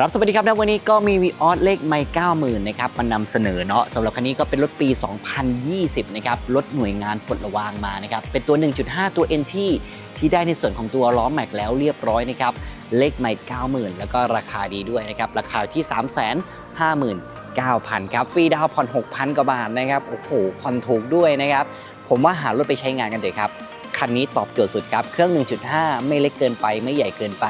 ครับ สวัสดีครับนะวันนี้ก็มีวีออสเลขไม่90,000นะครับมานำเสนอเนาะสำหรับคันนี้ก็เป็นรถปี 2020 นะครับ รถหน่วยงานปลดระวางมานะครับ เป็นตัว 1.5 ตัว NT ที่ได้ในส่วนของตัวล้อแม็กแล้วเรียบร้อยนะครับ เลขไม่90,000 แล้วก็ราคาดีด้วยนะครับ ราคาที่ 359,000 ครับ ฟรีดาวน์ผ่อน 6,000 กว่าบาทนะครับ โอ้โห ผ่อนถูกด้วยนะครับ ผมว่าหารถไปใช้งานกันเถอะครับ คันนี้ตอบโจทย์สุดครับ เครื่อง 1.5 ไม่เล็กเกินไป ไม่ใหญ่เกินไป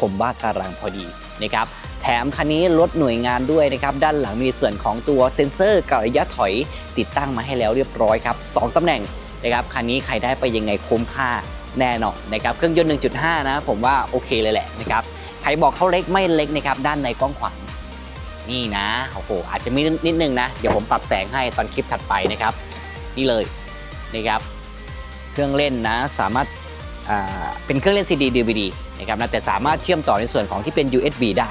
ผมว่ากำลังพอดีนะครับ แถมคันนี้ลดหน่วยงานด้วยนะครับ ด้านหลังมีส่วนของตัวเซ็นเซอร์กับระยะถอยติดตั้งมาให้แล้วเรียบร้อยครับ2ตำแหน่งนะครับคันนี้ใครได้ไปยังไงคุ้มค่าแน่นอนนะครับเครื่องยนต์ 1.5 นะผมว่าโอเคเลยแหละนะครับใครบอกเขาเล็กไม่เล็กนะครับด้านในกว้างขวางนี่นะโอ้โหอาจจะมีนิดนึงนะ เดี๋ยวผมปรับแสงให้ตอนคลิปถัดไปนะครับ นี่เลยนะครับเครื่องเล่นนะสามารถเป็นเครื่องเล่น CD DVD นะครับนะแต่สามารถเชื่อมต่อในส่วนของที่เป็น USB ได้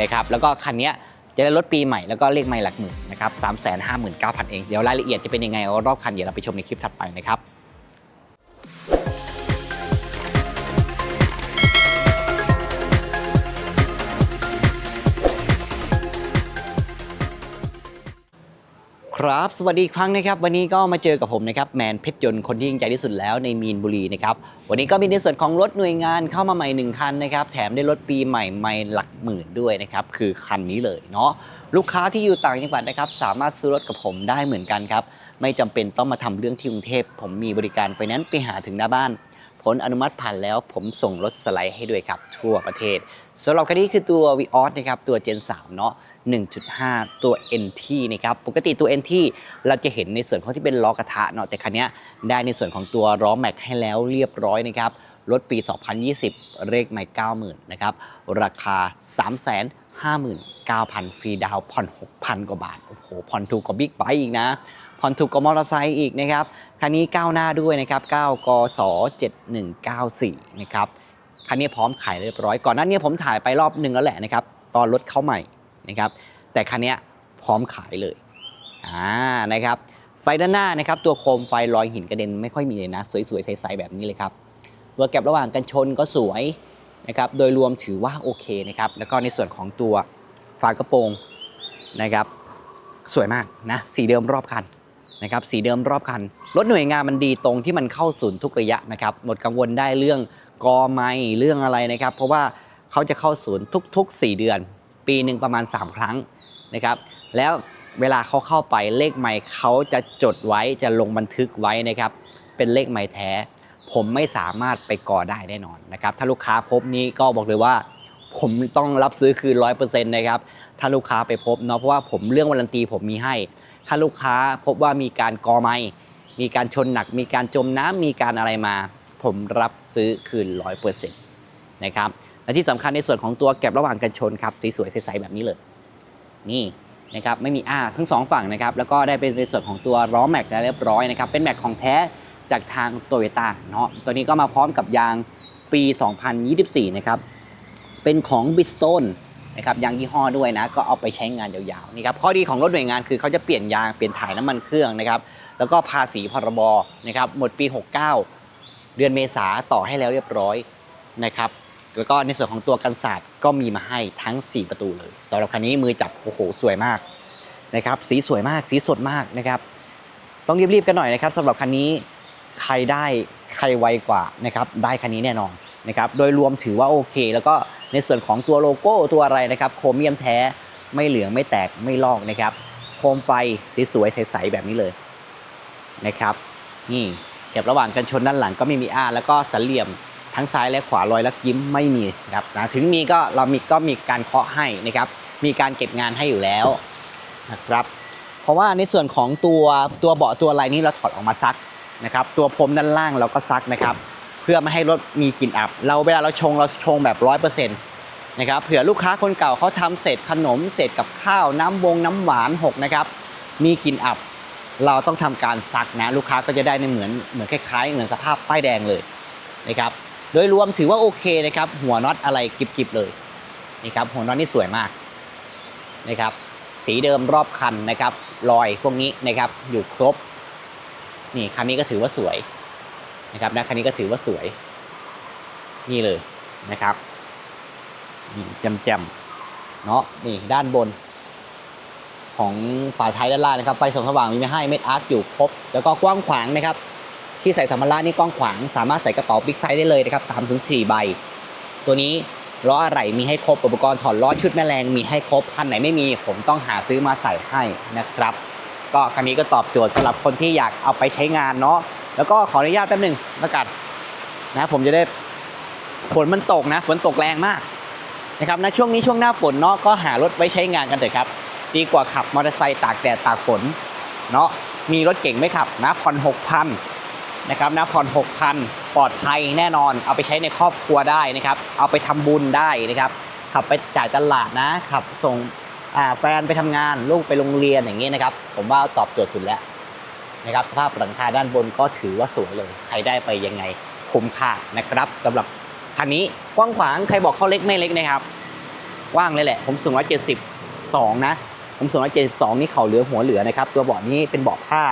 นะครับแล้วก็คันนี้จะได้รถปีใหม่แล้วก็เลขไม่หลักหมื่นนะครับสามแสนห้าหมื่นเอง เดี๋ยวรายละเอียดจะเป็นยังไงรอบคันเดี๋ยวเราไปชมในคลิปถัดไปนะครับ ครับ สวัสดีครั้งนะครับ วันนี้ก็มาเจอกับผมนะครับแมนเพชรยนต์คนที่ยิ่งใหญ่ที่สุดแล้วในมีนบุรีนะครับ วันนี้ก็มีในส่วนของรถหน่วยงานเข้ามาใหม่หนึ่งคันนะครับ แถมได้รถปีใหม่ไม่หลักหมื่นด้วยนะครับ คือคันนี้เลยเนาะ ลูกค้าที่อยู่ต่างจังหวัดนะครับ สามารถซื้อรถกับผมได้เหมือนกันครับ ไม่จำเป็นต้องมาทำเรื่องที่กรุงเทพ ผมมีบริการไฟแนนซ์ไปหาถึงหน้าบ้าน ผลอนุมัติผ่านแล้วผมส่งรถสไลด์ให้ด้วยครับทั่วประเทศสำหรับคันนี้คือตัว v ีออสนะครับตัว Gen 3 เนาะ1.5 ตัว NT นะครับปกติตัว NT เราจะเห็นในส่วนของที่เป็นล้อกระทะเนาะแต่คันนี้ได้ในส่วนของตัวล้อแม็กให้แล้วเรียบร้อยนะครับรถปี 2020 เลขไม่90,000นะครับราคา 359,000 ฟรีดาวน์ผ่อน 6,000 กว่าบาทโอ้โหผ่อนถูกกว่าบิ๊กไบค์อีกนะผ่อนถูกกว่ามอเตอร์ไซค์อีกนะครับ คันนี้ก้าวหน้าด้วยนะครับ9กศ7194นะครับคันนี้พร้อมขายเรียบร้อย ก่อนหน้านี้ผมถ่ายไปรอบหนึ่งแล้วแหละนะครับตอนรถเข้าใหม่นะครับแต่คันนี้พร้อมขายเลยอ่านะครับไฟด้านหน้านะครับตัวโคมไฟรอยหินกระเด็นไม่ค่อยมีเลยนะ สวยๆใสๆแบบนี้เลยครับตัวแก็บระหว่างกันชนก็สวยนะครับโดยรวมถือว่าโอเคนะครับแล้วก็ในส่วนของตัวฝากระโปรงนะครับสวยมากนะสีเดิมรอบคัน นะครับสีเดิมรอบคันรถหน่วยงานมันดีตรงที่มันเข้าศูนย์ทุกระยะนะครับหมดกังวลได้เรื่องกอไม้เรื่องอะไรนะครับ เพราะว่าเขาจะเข้าศูนย์ทุก ๆ 4 เดือน ปีหนึ่งประมาณ 3 ครั้งนะครับ แล้วเวลาเขาเข้าไปเลขไมค์เขาจะจดไว้จะลงบันทึกไว้นะครับ เป็นเลขไมค์แท้ ผมไม่สามารถไปก่อได้แน่นอนนะครับ ถ้าลูกค้าพบนี้ก็บอกเลยว่า ผมต้องรับซื้อคืนร้อยเปอร์เซ็นต์นะครับ ถ้าลูกค้าไปพบเนาะเพราะว่าผมเรื่องวารันตีผมมีให้ ถ้าลูกค้าพบว่ามีการกอไม้มีการชนหนัก มีการจมน้ำมีการอะไรมา ผมรับซื้อคืนร้อยเปอร์เซ็นต์นะครับและที่สำคัญในส่วนของตัวแก็บระหว่างกันชนครับสวยๆใสๆแบบนี้เลย นี่นะครับไม่มีอ้าทั้งสองฝั่งนะครับแล้วก็ได้เป็นในส่วนของตัวล้อแม็กแล้วเรียบร้อยนะครับเป็นแม็กของแท้จากทางโตโยต้าเนาะตัวนี้ก็มาพร้อมกับยางปี 2024 นะครับเป็นของ b r i s t o n นะครับยางยี่ห้อด้วยนะ ก็เอาไปใช้งานยาวๆนี่ครับข้อดีของรถหน่วยงานคือเขาจะเปลี่ยนยางเปลี่ยนถ่ายน้ำมันเครื่องนะครับ แล้วก็ภาษีพรบนะครับหมดปี 69 เดือนเมษาต่อให้แล้วเรียบร้อยนะครับแล้วก็ในส่วนของตัวกันศาสตร์ก็มีมาให้ทั้ง 4 ประตูเลยสำหรับคันนี้มือจับโอ้โหสวยมากนะครับสีสวยมากสีสดมากนะครับต้องรีบๆกันหน่อยนะครับสำหรับคันนี้ใครได้ใครไวกว่านะครับได้คันนี้แน่นอนนะครับโดยรวมถือว่าโอเค แล้วก็ ในส่วนของตัวโลโก้ตัวอะไรนะครับโครเมียมแท้ไม่เหลืองไม่แตกไม่ลอกนะครับ โคมไฟสีสวยใสๆแบบนี้เลยนะครับ นี่เก็บระหว่างกันชนด้านหลังก็ไม่มีอ้าแล้วก็สันเหลี่ยมทั้งซ้ายและขวารอยลักยิ้มไม่มีนะครับนะถึงมีก็เรามีก็มีการเคาะให้นะครับ มีการเก็บงานให้อยู่แล้วนะครับ เพราะว่าในส่วนของตัวตัวเบาะตัวอะไรนี้เราถอดออกมาซักนะครับ ตัวพรมด้านล่างเราก็ซักนะครับ เพื่อไม่ให้รถมีกลิ่นอับ เราเวลาเราชงเราชงแบบร้อยเปอร์เซ็นต์ นะครับเผื่อลูกค้าคนเก่าเขาทำเศษขนมเศษกับข้าวน้ำวงน้ำหวานหกนะครับมีกลิ่นอับ เราต้องทำการซักนะลูกค้าก็จะได้ในเหมือนเหมือนคล้ายๆเหมือนสภาพป้ายแดงเลยนะครับโดยรวมถือว่าโอเคนะครับหัวน็อตอะไรกิบๆเลยนี่ครับหัวน็อตนี่สวยมากนะครับสีเดิมรอบคันนะครับรอยพวกนี้นะครับอยู่ครบนี่คันนี้ก็ถือว่าสวยนะครับนะคันนี้ก็ถือว่าสวยนี่เลยนะครับ จำจำเนาะนี่ด้านบน ของฝาท้ายด้านล่างนะครับ ไฟส่องสว่างมีมาให้เม็ดอาร์คอยู่ครบ แล้วก็กว้างขวางนะครับ ที่ใส่สัมภาระนี่กว้างขวาง สามารถใส่กระเป๋าบิ๊กไซส์ได้เลยนะครับ3ถึง4ใบ ตัวนี้ล้ออะไรมีให้ครบอุปกรณ์ถอดล้อชุดแม่แรงมีให้ครบคันไหนไม่มีผมต้องหาซื้อมาใส่ให้นะครับ ก็คันนี้ก็ตอบโจทย์สำหรับคนที่อยากเอาไปใช้งานเนาะแล้วก็ขออนุญาตแป๊บหนึงแล้วกันนะผมจะได้ฝนมันตกนะ ฝนตกแรงมาก นะครับนะช่วงนี้ช่วงหน้าฝนเนาะก็หารถไว้ใช้งานกันเถอะครับ ดีกว่าขับมอเตอร์ไซค์ตากแดดตากฝนเนาะมีรถเก่งไม่ขับนะผ่อนหกพันนะครับนะผ่อนหกพันปลอดภัยแน่นอน เอาไปใช้ในครอบครัวได้นะครับ เอาไปทำบุญได้นะครับ ขับไปจ่ายตลาดนะขับส่งแฟนไปทำงานลูกไปโรงเรียนอย่างนี้นะครับ ผมว่าตอบโจทย์สุดแล้วนะครับ สภาพหลังคาด้านบนก็ถือว่าสวยเลย ใครได้ไปยังไงคุ้มค่านะครับสำหรับ คันนี้กว้างขวางใครบอกเขาเล็กไม่เล็กนะครับกว้างเลยแหละ ผมสูง172นะ ผมสูง172นี่เข่าเหลือหัวเหลือนะครับ ตัวเบาะนี้เป็นเบาะผ้า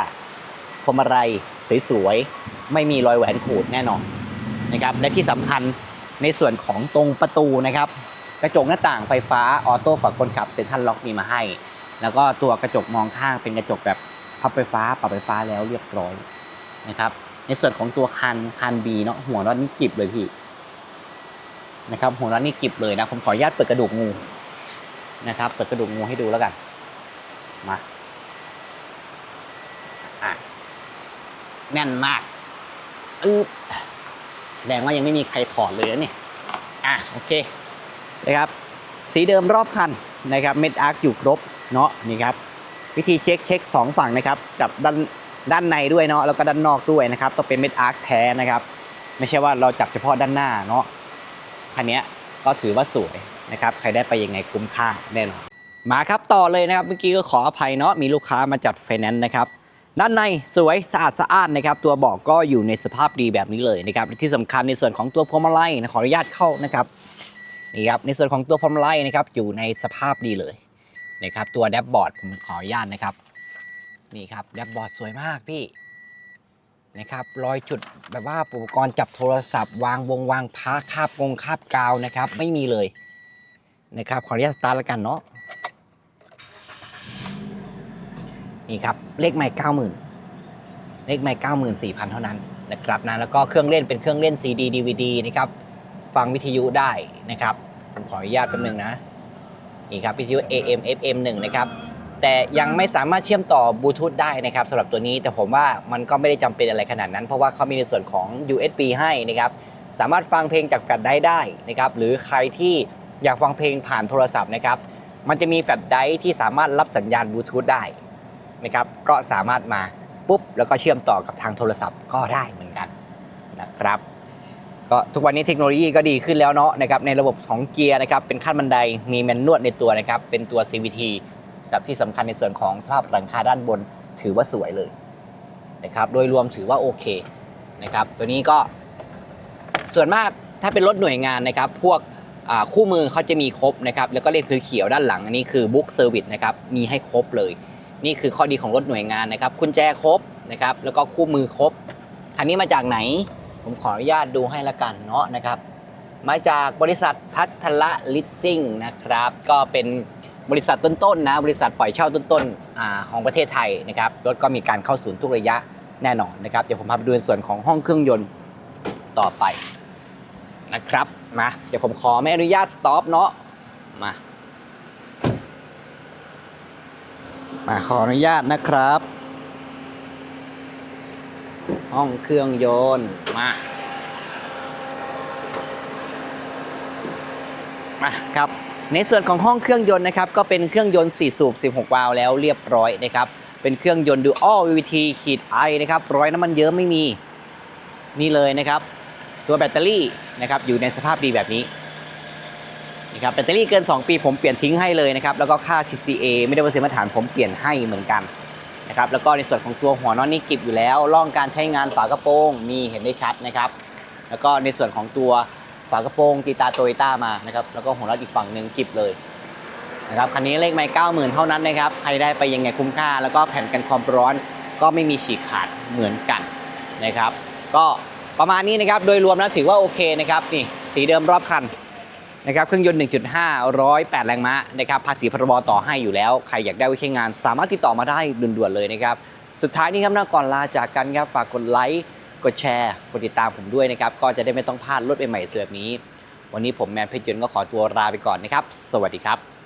พวงมาลัยสวยๆไม่มีรอยแหวนขูดแน่นอนนะครับ และที่สำคัญในส่วนของตรงประตูนะครับ กระจกหน้าต่างไฟฟ้าออโต้ฝั่งคนขับเซ็นทรัลล็อกมีมาให้ แล้วก็ตัวกระจกมองข้างเป็นกระจกแบบพับไฟฟ้าปรับไฟฟ้าแล้วเรียบร้อยนะครับ ในส่วนของตัวคันคันบีเนาะหัวน็อตนี่กิบเลยพี่ นะครับหัวน็อตนี่กิบเลยนะผมขออนุญาตเปิดกระดูกงูนะครับเปิดกระดูกงูให้ดูแล้วกันมาอะแน่นมากอือแสดงว่ายังไม่มีใครถอดเลยนี่อะโอเคนะครับสีเดิมรอบคันนะครับเม็ดอาร์คอยู่ครบเนาะนี่ครับวิธีเช็คเช็คสองฝั่งนะครับจับด้านด้านในด้วยเนาะแล้วก็ด้านนอกด้วยนะครับต้องเป็นเม็ดอาร์คแท้นะครับ ไม่ใช่ว่าเราจับเฉพาะด้านหน้าเนาะ คันนี้ก็ถือว่าสวยนะครับ ใครได้ไปยังไงคุ้มค่าแน่นอน มาครับต่อเลยนะครับ เมื่อกี้ก็ขออภัยเนาะมีลูกค้ามาจัดไฟแนนซ์นะครับด้านในสวยสะอาดสะอานนะครับ ตัวเบาะก็อยู่ในสภาพดีแบบนี้เลยนะครับที่สำคัญในส่วนของตัวพวงมาลัยนะขออนุญาตเข้านะครับนี่ครับในส่วนของตัวพวงมาลัยนะครับอยู่ในสภาพดีเลยนะครับตัวแดชบอร์ดผมขออนุญาตนะครับนี่ครับแดชบอร์ดสวยมากพี่ นะครับรอยจุดแบบว่าอุปกรณ์จับโทรศัพท์ วางวงวางพาคาบกงคาบกาวนะครับ ไม่มีเลยนะครับขออนุญาตสตาร์ทแล้วกันเนาะนี่ครับเลขใหม่90,000เลขใหม่94,000 เท่านั้นนะครับนะแล้วก็เครื่องเล่นเป็นเครื่องเล่น CD DVD นะครับฟังวิทยุได้นะครับผมขออนุญาตแป๊บนึงนะนี่ครับวิทยุ AM FM 1นะครับ แต่ยังไม่สามารถเชื่อมต่อบลูทูธได้นะครับสำหรับตัวนี้แต่ผมว่ามันก็ไม่ได้จำเป็นอะไรขนาดนั้น เพราะว่าเขามีในส่วนของ USB ให้นะครับสามารถฟังเพลงจากแฟลชไดรฟ์ได้นะครับหรือใครที่อยากฟังเพลงผ่านโทรศัพท์นะครับมันจะมีแฟลชไดร์ที่สามารถรับสัญญาณบลูทูธได้นะครับก็สามารถมาปุ๊บแล้วก็เชื่อมต่อกับทางโทรศัพท์ก็ได้เหมือนกันนะครับก็ทุกวันนี้เทคโนโลยีก็ดีขึ้นแล้วเนาะนะครับในระบบของเกียร์นะครับเป็นขั้นบันไดมีแมนนวดในตัวนะครับเป็นตัว CVT กับที่สำคัญในส่วนของสภาพหลังคาด้านบนถือว่าสวยเลยนะครับโดยรวมถือว่าโอเคนะครับตัวนี้ก็ส่วนมากถ้าเป็นรถหน่วยงานนะครับพวกคู่มือเขาจะมีครบนะครับแล้วก็เลขคือเขียวด้านหลังอันนี้คือบุ๊กเซอร์วิสนะครับมีให้ครบเลย นี่คือข้อดีของรถหน่วยงานนะครับกุญแจครบนะครับแล้วก็คู่มือครบคันนี้มาจากไหน ผมขออนุญาตดูให้ละกันเนาะนะครับมาจากบริษัทพัทละลิสซิ่งนะครับ ก็เป็น บริษัทต้นๆนะบริษัทปล่อยเช่าต้นๆของประเทศไทยนะครับรถก็มีการเข้าศูนย์ทุกระยะแน่นอนนะครับเดี๋ยวผมพาไปดูในส่วนของห้องเครื่องยนต์ต่อไปนะครับมาเดี๋ยวผมขอไม่อนุญาตสต็อปเนาะมามาขออนุญาตนะครับ ห้องเครื่องยนต์มามาครับ ในส่วนของห้องเครื่องยนต์นะครับก็เป็นเครื่องยนต์ 4 สูบ 16 วาล์วแล้วเรียบร้อยนะครับเป็นเครื่องยนต์ Dual VVT ขีด I นะครับร้อยน้ำมันเยอะไม่มีนี่เลยนะครับ ตัวแบตเตอรี่นะครับอยู่ในสภาพดีแบบนี้นะครับแบตเตอรี่เกิน 2 ปีผมเปลี่ยนทิ้งให้เลยนะครับแล้วก็ค่า CCA ไม่ได้เปอร์เซ็นต์มาตรฐานผมเปลี่ยนให้เหมือนกันนะครับแล้วก็ในส่วนของตัวหัวน็อตนี่กิบอยู่แล้วร่องการใช้งานฝากระโปรงมีเห็นได้ชัดนะครับ แล้วก็ในส่วนของตัว ฝากระโปรงตีตาโตโยต้ามานะครับแล้วก็หัวน็อตอีกฝั่งหนึ่งกิบเลยนะครับคันนี้เลขไม่เก้าหมื่นเท่านั้นนะครับใครได้ไปยังไงคุ้มค่า แล้วก็แผ่นกันความร้อนก็ไม่มีฉีกขาดเหมือนกันนะครับ ก็ประมาณนี้นะครับโดยรวมแล้วถือว่าโอเคนะครับนี่สีเดิมรอบคันนะครับเครื่องยนต์ 1.5 108 แรงม้านะครับภาษีพรบต่อให้อยู่แล้ว ใครอยากได้ไว้ใช้งาน สามารถติดต่อมาได้ด่วนๆเลยนะครับ สุดท้ายนี้ครับนะก่อนลาจากกันครับฝากกดไลค์ กดแชร์กดติดตามผมด้วยนะครับ ก็จะได้ไม่ต้องพลาดรถใหม่ๆเสือบนี้ วันนี้ผมแมนเพชรยนก็ขอตัวลาไปก่อนนะครับ สวัสดีครับ